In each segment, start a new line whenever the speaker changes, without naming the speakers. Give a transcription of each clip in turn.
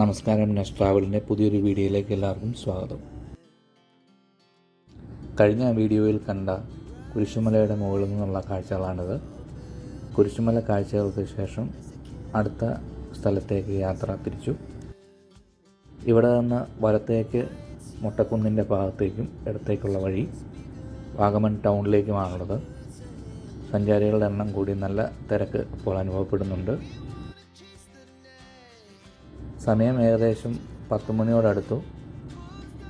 നമസ്കാരം നെസ് ട്രാവലിന്റെ പുതിയൊരു വീഡിയോയിലേക്ക് എല്ലാവർക്കും സ്വാഗതം. കഴിഞ്ഞ വീഡിയോയിൽ കണ്ട കുരിശുമലയുടെ മുകളിൽ നിന്നുള്ള കാഴ്ചകളാണിത്. കുരിശുമല കാഴ്ചകൾക്ക് ശേഷം അടുത്ത സ്ഥലത്തേക്ക് യാത്ര തിരിച്ചു. ഇവിടെ നിന്ന് വലത്തേക്ക് മുട്ടക്കുന്നിന്റെ ഭാഗത്തേക്കും ഇടത്തേക്കുള്ള വഴി വാഗമൺ ടൗണിലേക്കുമാണുള്ളത്. സഞ്ചാരികളുടെ എണ്ണം കൂടി നല്ല തിരക്ക് ഇപ്പോൾ അനുഭവപ്പെടുന്നുണ്ട്. സമയം ഏകദേശം പത്ത് മണിയോടടുത്തു.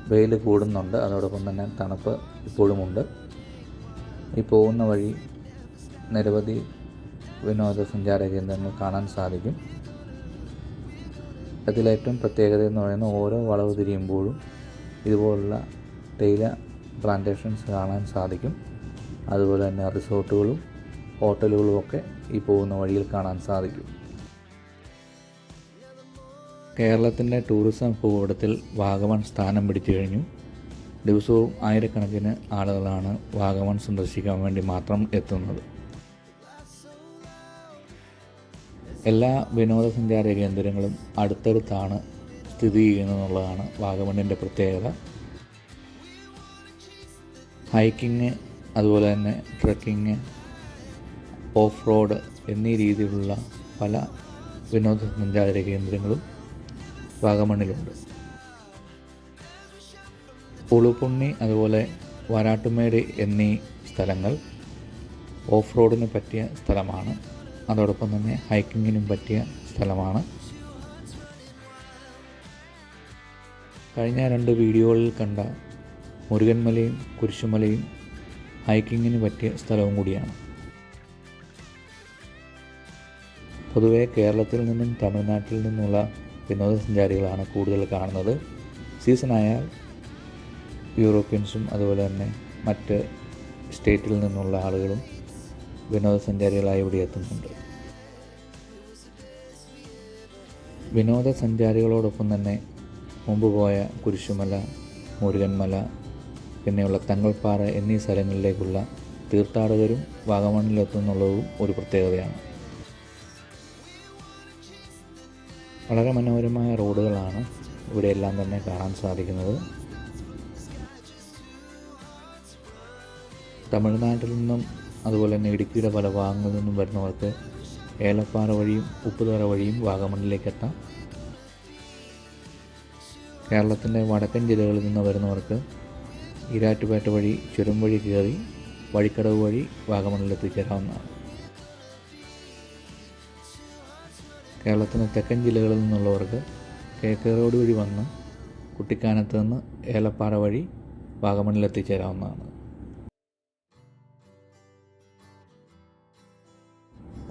വെയിൽ കൂടുന്നുണ്ട് അതോടൊപ്പം തന്നെ തണുപ്പ് ഇപ്പോഴുമുണ്ട്. ഈ പോകുന്ന വഴി നിരവധി വിനോദസഞ്ചാര കേന്ദ്രങ്ങൾ കാണാൻ സാധിക്കും. അതിലേറ്റവും പ്രത്യേകത എന്ന് പറയുന്നത് ഓരോ വളവ് തിരിയുമ്പോഴും ഇതുപോലുള്ള തേയില പ്ലാന്റേഷൻസ് കാണാൻ സാധിക്കും. അതുപോലെ തന്നെ റിസോർട്ടുകളും ഹോട്ടലുകളും ഒക്കെ ഈ പോകുന്ന വഴിയിൽ കാണാൻ സാധിക്കും. കേരളത്തിന്റെ ടൂറിസം ഭൂപടത്തിൽ വാഗമൺ സ്ഥാനം പിടിച്ചു കഴിഞ്ഞു. ദിവസവും ആയിരക്കണക്കിന് ആളുകളാണ് വാഗമൺ സന്ദർശിക്കാൻ വേണ്ടി മാത്രം എത്തുന്നത്. എല്ലാ വിനോദസഞ്ചാര കേന്ദ്രങ്ങളും അടുത്തടുത്താണ് സ്ഥിതി ചെയ്യുന്നതെന്നുള്ളതാണ് വാഗമണിന്റെ പ്രത്യേകത. ഹൈക്കിങ് അതുപോലെ തന്നെ ട്രക്കിങ് ഓഫ് റോഡ് എന്നീ രീതിയിലുള്ള പല വിനോദസഞ്ചാര കേന്ദ്രങ്ങളും വാഗമണ്ണിലുണ്ട്. ഉളുപുണ്ണി അതുപോലെ വരാട്ടുമേട് എന്നീ സ്ഥലങ്ങൾ ഓഫ് റോഡിന് പറ്റിയ സ്ഥലമാണ്. അതോടൊപ്പം തന്നെ ഹൈക്കിങ്ങിനും പറ്റിയ സ്ഥലമാണ്. കഴിഞ്ഞ രണ്ട് വീഡിയോകളിൽ കണ്ട മുരുകൻമലയും കുരിശുമലയും ഹൈക്കിങ്ങിന് പറ്റിയ സ്ഥലവും കൂടിയാണ്. പൊതുവേ കേരളത്തിൽ നിന്നും തമിഴ്നാട്ടിൽ നിന്നുള്ള വിനോദസഞ്ചാരികളാണ് കൂടുതൽ കാണുന്നത്. സീസണായാൽ യൂറോപ്യൻസും അതുപോലെ തന്നെ മറ്റ് സ്റ്റേറ്റിൽ നിന്നുള്ള ആളുകളും വിനോദസഞ്ചാരികളായി ഇവിടെ എത്തുന്നുണ്ട്. വിനോദസഞ്ചാരികളോടൊപ്പം തന്നെ മുമ്പ് പോയ കുരിശുമല മുരുകൻമല പിന്നെയുള്ള തങ്ങൾപ്പാറ എന്നീ സ്ഥലങ്ങളിലേക്കുള്ള തീർത്ഥാടകരും വാഗമണ്ണിലെത്തുന്നുള്ളതും ഒരു പ്രത്യേകതയാണ്. വളരെ മനോഹരമായ റോഡുകളാണ് ഇവിടെയെല്ലാം തന്നെ കാണാൻ സാധിക്കുന്നത്. തമിഴ്നാട്ടിൽ നിന്നും അതുപോലെ തന്നെ ഇടുക്കിയുടെ പല ഭാഗങ്ങളിൽ നിന്നും വരുന്നവർക്ക് ഏലപ്പാറ വഴിയും ഉപ്പുതറ വഴിയും വാഗമണ്ണിലേക്ക് എത്താം. കേരളത്തിന്റെ വടക്കൻ ജില്ലകളിൽ നിന്ന് വരുന്നവർക്ക് ഈരാറ്റുപേട്ട വഴി ചുരം വഴി കയറി വഴിക്കടവ് വഴി വാഗമണ്ണിൽ എത്തിച്ചേരാവുന്നതാണ് കേരളത്തിന്റെ തെക്കൻ ജില്ലകളിൽ നിന്നുള്ളവർക്ക് കിഴക്കേ റോഡ് വഴി വന്ന് കുട്ടിക്കാനത്ത് നിന്ന് ഏലപ്പാറ വഴി വാഗമണിൽ എത്തിച്ചേരാവുന്നതാണ്.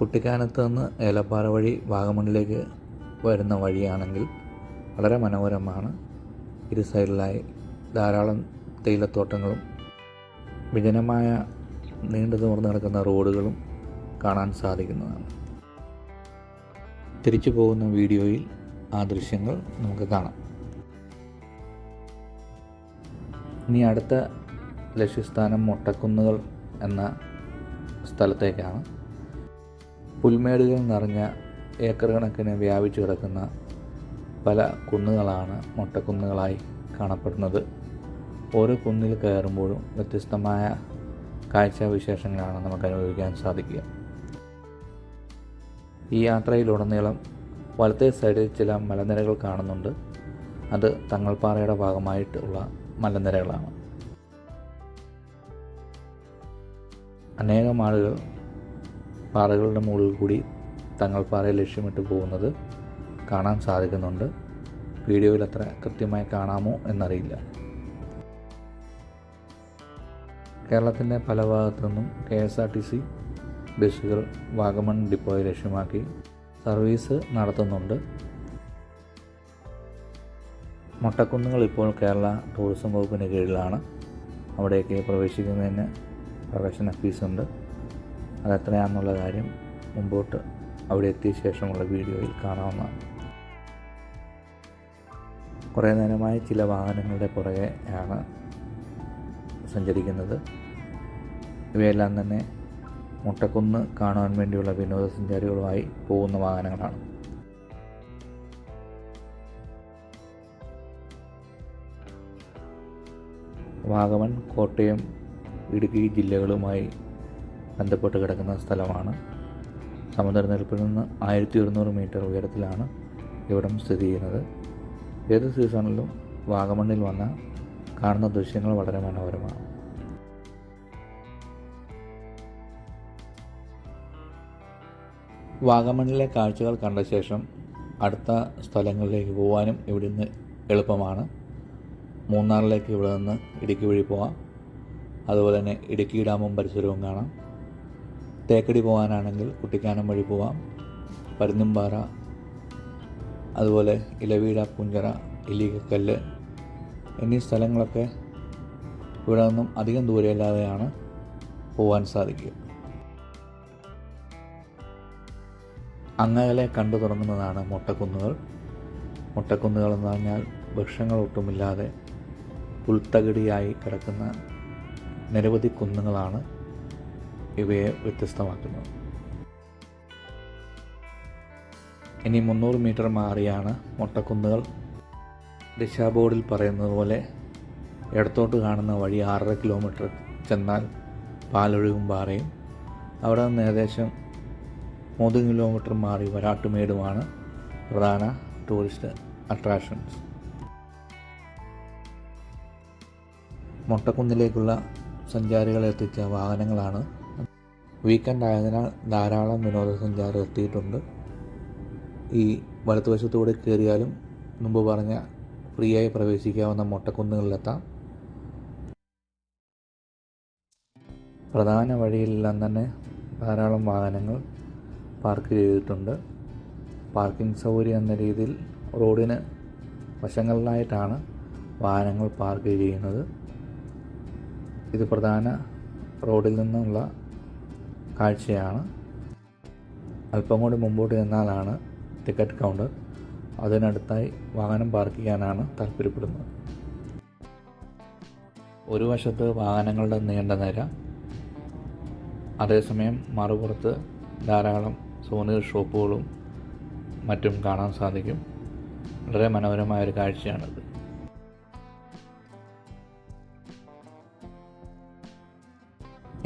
കുട്ടിക്കാനത്ത് നിന്ന് ഏലപ്പാറ വഴി വാഗമണ്ണിലേക്ക് വരുന്ന വഴിയാണെങ്കിൽ വളരെ മനോഹരമാണ്. ഇരു സൈഡിലായി ധാരാളം തേയിലത്തോട്ടങ്ങളും വിജനമായ നീണ്ടു തുറന്നു കിടക്കുന്ന റോഡുകളും കാണാൻ സാധിക്കുന്നതാണ്. തിരിച്ചു പോകുന്ന വീഡിയോയിൽ ആ ദൃശ്യങ്ങൾ നമുക്ക് കാണാം. ഇനി അടുത്ത ലക്ഷ്യസ്ഥാനം മൊട്ടക്കുന്നുകൾ എന്ന സ്ഥലത്തേക്കാണ്. പുൽമേടുകൾ നിറഞ്ഞ ഏക്കർ കണക്കിന് വ്യാപിച്ചു കിടക്കുന്ന പല കുന്നുകളാണ് മൊട്ടക്കുന്നുകളായി കാണപ്പെടുന്നത്. ഓരോ കുന്നിൽ കയറുമ്പോഴും വ്യത്യസ്തമായ കാഴ്ചാവിശേഷങ്ങളാണ് നമുക്ക് അനുഭവിക്കാൻ സാധിക്കുക. ഈ യാത്രയിലുടനീളം വലത്തേ സൈഡിൽ ചില മലനിരകൾ കാണുന്നുണ്ട്. അത് തങ്ങൾപ്പാറയുടെ ഭാഗമായിട്ടുള്ള മലനിരകളാണ്. അനേകം ആളുകൾ പാറകളുടെ മുകളിൽ കൂടി തങ്ങൾപ്പാറയെ ലക്ഷ്യമിട്ട് പോകുന്നത് കാണാൻ സാധിക്കുന്നുണ്ട്. വീഡിയോയിൽ അത്ര കൃത്യമായി കാണാമോ എന്നറിയില്ല. കേരളത്തിന്റെ പല ഭാഗത്തു നിന്നും K S R T C ബസ്സുകൾ വാഗമൺ ഡിപ്പോയെ ലക്ഷ്യമാക്കി സർവീസ് നടത്തുന്നുണ്ട്. മൊട്ടക്കുന്നുകൾ ഇപ്പോൾ കേരള ടൂറിസം വകുപ്പിന് കീഴിലാണ്. അവിടേക്ക് പ്രവേശിക്കുന്നതിന് പ്രവേശന ഫീസുണ്ട്. അതെത്രയാണെന്നുള്ള കാര്യം മുമ്പോട്ട് അവിടെ എത്തിയ ശേഷമുള്ള വീഡിയോയിൽ കാണാവുന്നതാണ്. കുറേ നേരമായി ചില വാഹനങ്ങളുടെ പുറകെയാണ് സഞ്ചരിക്കുന്നത്. ഇവയെല്ലാം തന്നെ മുട്ടക്കുന്ന് കാണാൻ വേണ്ടിയുള്ള വിനോദസഞ്ചാരികളുമായി പോകുന്ന വാഹനങ്ങളാണ്. വാഗമൺ കോട്ടയം ഇടുക്കി ജില്ലകളുമായി ബന്ധപ്പെട്ട് കിടക്കുന്ന സ്ഥലമാണ്. സമുദ്രനിരപ്പിൽ നിന്ന് ആയിരത്തി ഒരുന്നൂറ് മീറ്റർ ഉയരത്തിലാണ് ഇവിടം സ്ഥിതി ചെയ്യുന്നത്. ഏത് സീസണിലും വാഗമണ്ണിൽ വന്ന കാണുന്ന ദൃശ്യങ്ങൾ വളരെ മനോഹരമാണ്. വാഗമണ്ണിലെ കാഴ്ചകൾ കണ്ട ശേഷം അടുത്ത സ്ഥലങ്ങളിലേക്ക് പോകാനും ഇവിടെ നിന്ന് എളുപ്പമാണ്. മൂന്നാറിലേക്ക് ഇവിടെ നിന്ന് ഇടുക്കി വഴി പോവാം. അതുപോലെ തന്നെ ഇടുക്കി ഡാമും പരിസരവും കാണാം. തേക്കടി പോകാനാണെങ്കിൽ കുട്ടിക്കാനം വഴി പോവാം. പരുന്നുംപാറ അതുപോലെ ഇലവീട പുഞ്ചറ ഇല്ലിക്കല്ല് എന്നീ സ്ഥലങ്ങളൊക്കെ ഇവിടെ നിന്നും അധികം ദൂരമില്ലാതെയാണ് പോകാൻ സാധിക്കുക. അങ്ങകലെ കണ്ടു തുടങ്ങുന്നതാണ് മുട്ടക്കുന്നുകൾ. മുട്ടക്കുന്നുകൾ എന്ന് പറഞ്ഞാൽ വൃക്ഷങ്ങൾ വൃക്ഷങ്ങളൊട്ടുമില്ലാതെ പുൽത്തകിടിയായി കിടക്കുന്ന നിരവധി കുന്നുകളാണ് ഇവയെ വ്യത്യസ്തമാക്കുന്നത്. ഇനി മുന്നൂറ് മീറ്റർ മാറിയാണ് മുട്ടക്കുന്നുകൾ. ദിശാബോർഡിൽ പറയുന്നത് പോലെ ഇടത്തോട്ട് കാണുന്ന വഴി ആറര കിലോമീറ്റർ ചെന്നാൽ പാലൊഴുകും പാറയും. അവിടെ നിന്ന് ഏകദേശം മൂന്ന് കിലോമീറ്റർ മാറി വരാട്ടുമേടുമാണ് പ്രധാന ടൂറിസ്റ്റ് അട്രാക്ഷൻസ്. മൊട്ടക്കുന്നിലേക്കുള്ള സഞ്ചാരികളെ എത്തിച്ച വാഹനങ്ങളാണ് വീക്കെൻഡ് ആയതിനാൽ ധാരാളം വിനോദസഞ്ചാരം എത്തിയിട്ടുണ്ട്. ഈ വലത്തുവശത്തൂടെ കയറിയാലും മുമ്പ് പറഞ്ഞ ഫ്രീ ആയി പ്രവേശിക്കാവുന്ന മൊട്ടക്കുന്നുകളിലെത്താം. പ്രധാന വഴിയിലെല്ലാം തന്നെ ധാരാളം വാഹനങ്ങൾ പാർക്ക് ചെയ്തിട്ടുണ്ട്. പാർക്കിംഗ് സൗകര്യം എന്ന രീതിയിൽ റോഡിന് വശങ്ങളിലായിട്ടാണ് വാഹനങ്ങൾ പാർക്ക് ചെയ്യുന്നത്. ഇത് പ്രധാന റോഡിൽ നിന്നുള്ള കാഴ്ചയാണ്. അല്പം കൂടി മുമ്പോട്ട് ചെന്നാലാണ് ടിക്കറ്റ് കൗണ്ടർ. അതിനടുത്തായി വാഹനം പാർക്ക് ചെയ്യാനാണ് താല്പര്യപ്പെടുന്നത് ഒരു വശത്ത് വാഹനങ്ങളുടെ നീണ്ട നിര അതേസമയം മറുപുറത്ത് ധാരാളം സോനിയർ ഷോപ്പുകളും മറ്റും കാണാൻ സാധിക്കും. വളരെ മനോഹരമായ ഒരു കാഴ്ചയാണിത്.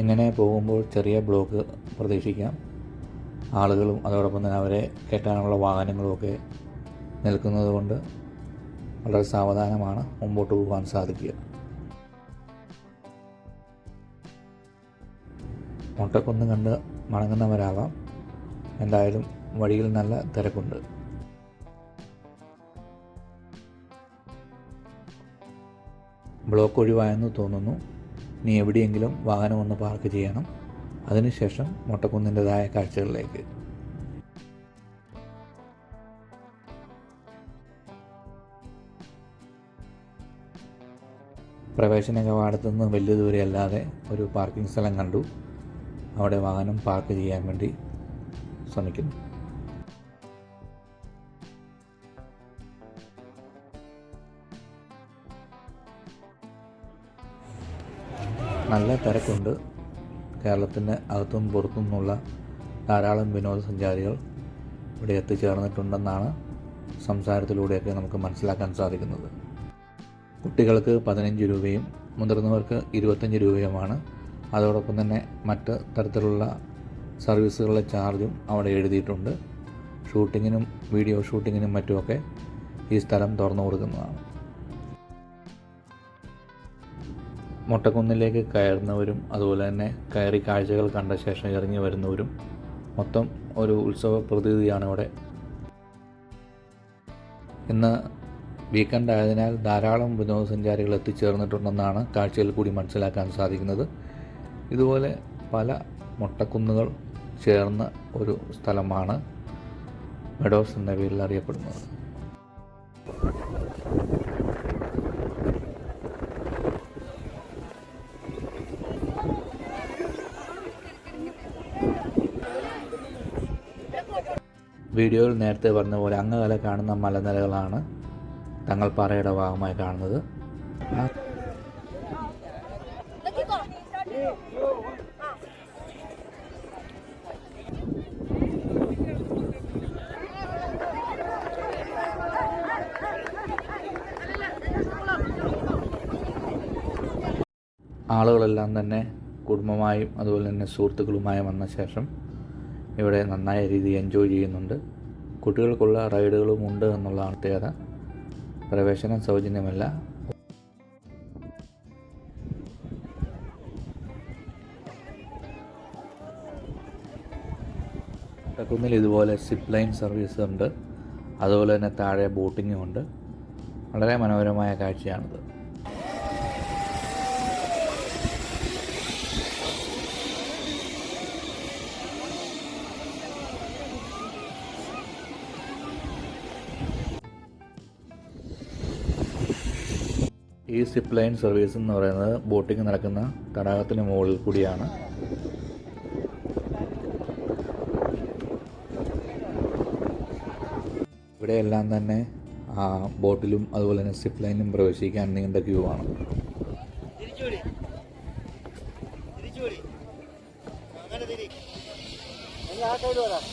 ഇങ്ങനെ പോകുമ്പോൾ ചെറിയ ബ്ലോക്ക് പ്രതീക്ഷിക്കാം. ആളുകളും അതോടൊപ്പം തന്നെ അവരെ കയറ്റാനുള്ള വാഹനങ്ങളുമൊക്കെ നിൽക്കുന്നത് കൊണ്ട് വളരെ സാവധാനമാണ് മുമ്പോട്ട് പോകാൻ സാധിക്കുക. മുട്ടക്കൊന്ന് കണ്ട് മടങ്ങുന്നവരാവാം. എന്തായാലും വഴിയിൽ നല്ല തിരക്കുണ്ട്. ബ്ലോക്ക് ഒഴിവായെന്ന് തോന്നുന്നു. നീ എവിടെയെങ്കിലും വാഹനം ഒന്ന് പാർക്ക് ചെയ്യണം. അതിനുശേഷം മുട്ടക്കുന്നിന്റെതായ കാഴ്ചകളിലേക്ക്. പ്രവേശന കവാടത്തു നിന്ന് വലിയ ദൂരെ അല്ലാതെ ഒരു പാർക്കിംഗ് സ്ഥലം കണ്ടു. അവിടെ വാഹനം പാർക്ക് ചെയ്യാൻ വേണ്ടി ശ്രമിക്കുന്നു. നല്ല തിരക്കുണ്ട്. കേരളത്തിന്റെ അകത്തും പുറത്തും നിന്നുള്ള ധാരാളം വിനോദസഞ്ചാരികൾ ഇവിടെ എത്തിച്ചേർന്നിട്ടുണ്ടെന്നാണ് സംസാരത്തിലൂടെയൊക്കെ നമുക്ക് മനസ്സിലാക്കാൻ സാധിക്കുന്നത്. കുട്ടികൾക്ക് പതിനഞ്ച് രൂപയും മുതിർന്നവർക്ക് ഇരുപത്തഞ്ച് രൂപയുമാണ്. അതോടൊപ്പം തന്നെ മറ്റ് തരത്തിലുള്ള സർവീസുകളുടെ ചാർജും അവിടെ എഴുതിയിട്ടുണ്ട്. ഷൂട്ടിങ്ങിനും വീഡിയോ ഷൂട്ടിങ്ങിനും മറ്റുമൊക്കെ ഈ സ്ഥലം തുറന്നു കൊടുക്കുന്നതാണ്. മൊട്ടക്കുന്നിലേക്ക് കയറുന്നവരും അതുപോലെ തന്നെ കയറി കാഴ്ചകൾ കണ്ട ശേഷം ഇറങ്ങി വരുന്നവരും മൊത്തം ഒരു ഉത്സവ പ്രതീതിയാണ് ഇവിടെ. ഇന്ന് വീക്കെൻഡ് ആയതിനാൽ ധാരാളം വിനോദസഞ്ചാരികൾ എത്തിച്ചേർന്നിട്ടുണ്ടെന്നാണ് കാഴ്ചയിൽ കൂടി മനസ്സിലാക്കാൻ സാധിക്കുന്നത്. ഇതുപോലെ പല മൊട്ടക്കുന്നുകൾ ചേർന്ന ഒരു സ്ഥലമാണ് മെഡോസ് എന്ന പേരിൽ അറിയപ്പെടുന്നത്. വീഡിയോയിൽ നേരത്തെ പറഞ്ഞ പോലെ അങ്ങകല കാണുന്ന മലനിരകളാണ് തങ്ങൾപ്പാറയുടെ ഭാഗമായി കാണുന്നത്. ആ ആളുകളെല്ലാം തന്നെ കുടുംബമായും അതുപോലെ തന്നെ സുഹൃത്തുക്കളുമായി വന്ന ശേഷം ഇവിടെ നന്നായ രീതിയിൽ എൻജോയ് ചെയ്യുന്നുണ്ട്. കുട്ടികൾക്കുള്ള റൈഡുകളും ഉണ്ട് എന്നുള്ളതാണ് പ്രത്യേകത പ്രവേശനം സൗജന്യമല്ല. കുന്നിൽ ഇതുപോലെ സിപ്പ് ലൈൻ സർവീസ് ഉണ്ട്. അതുപോലെ തന്നെ താഴെ ബോട്ടിങ്ങും ഉണ്ട്. വളരെ മനോഹരമായ കാഴ്ചയാണിത്. ഈ സിപ്പ് ലൈൻ സർവീസ് എന്ന് പറയുന്നത് ബോട്ടിംഗ് നടക്കുന്ന തടാകത്തിന് മുകളിൽ കൂടിയാണ്. ഇവിടെയെല്ലാം തന്നെ ബോട്ടിലും അതുപോലെ തന്നെ സിപ്പ് ലൈനിലും പ്രവേശിക്കാൻ നീണ്ട ക്യൂ ആണ്.
അങ്ങനെ തിരി. ആ സൈഡ് വരാം.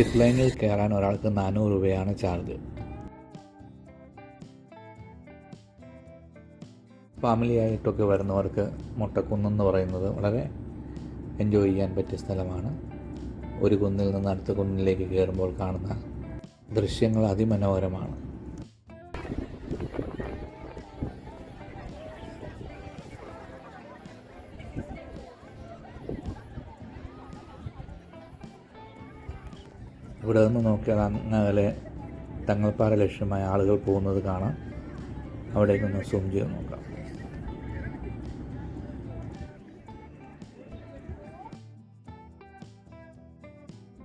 സിപ്പ് ലൈനിൽ കയറാൻ ഒരാൾക്ക് നാനൂറ് രൂപയാണ് ചാർജ്. ഫാമിലി ആയിട്ടൊക്കെ വരുന്നവർക്ക് മുട്ടക്കുന്നെന്ന് പറയുന്നത് വളരെ എൻജോയ് ചെയ്യാൻ പറ്റിയ സ്ഥലമാണ്. ഒരു കുന്നിൽ നിന്ന് അടുത്ത കുന്നിലേക്ക് കയറുമ്പോൾ കാണുന്ന ദൃശ്യങ്ങൾ അതിമനോഹരമാണ്. ഇവിടെ നിന്ന് നോക്കിയാൽ അങ്ങകലെ തങ്ങൾപ്പാറ ലക്ഷ്യമായ ആളുകൾ പോകുന്നത് കാണാം. അവിടേക്കൊന്ന് സൂം ചെയ്ത് നോക്കാം.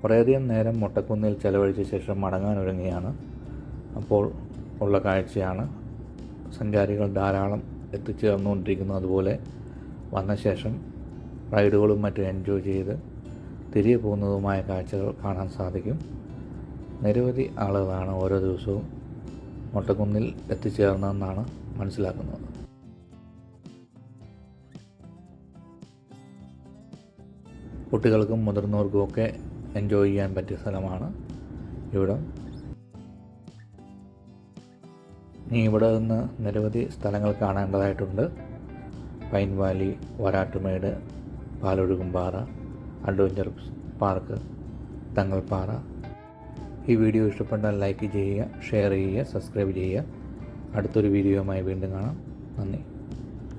കുറേയധികം നേരം മുട്ടക്കുന്നിൽ ചെലവഴിച്ച ശേഷം മടങ്ങാൻ മടങ്ങാനൊരുങ്ങിയാണ് അപ്പോൾ ഉള്ള കാഴ്ചയാണ്. സഞ്ചാരികൾ ധാരാളം എത്തിച്ചേർന്നുകൊണ്ടിരിക്കുന്നു. അതുപോലെ വന്ന ശേഷം റൈഡുകളും മറ്റും എൻജോയ് ചെയ്ത് തിരികെ പോകുന്നതുമായ കാഴ്ചകൾ കാണാൻ സാധിക്കും. നിരവധി ആളുകളാണ് ഓരോ ദിവസവും മുട്ടക്കുന്നിൽ എത്തിച്ചേർന്നതെന്നാണ് മനസ്സിലാക്കുന്നത്. കുട്ടികൾക്കും മുതിർന്നവർക്കും ഒക്കെ എൻജോയ് ചെയ്യാൻ പറ്റിയ സ്ഥലമാണ് ഇവിടം. ഇനി ഇവിടെ നിന്ന് നിരവധി സ്ഥലങ്ങൾ കാണേണ്ടതായിട്ടുണ്ട്. Pine valley Varattumedu Palozhukumpara adventure park Thangalppara ഈ വീഡിയോ ഇഷ്ടപ്പെട്ടാൽ ലൈക്ക് ചെയ്യുക ഷെയർ ചെയ്യുക സബ്സ്ക്രൈബ് ചെയ്യുക. അടുത്തൊരു വീഡിയോയുമായി വീണ്ടും കാണാം. നന്ദി.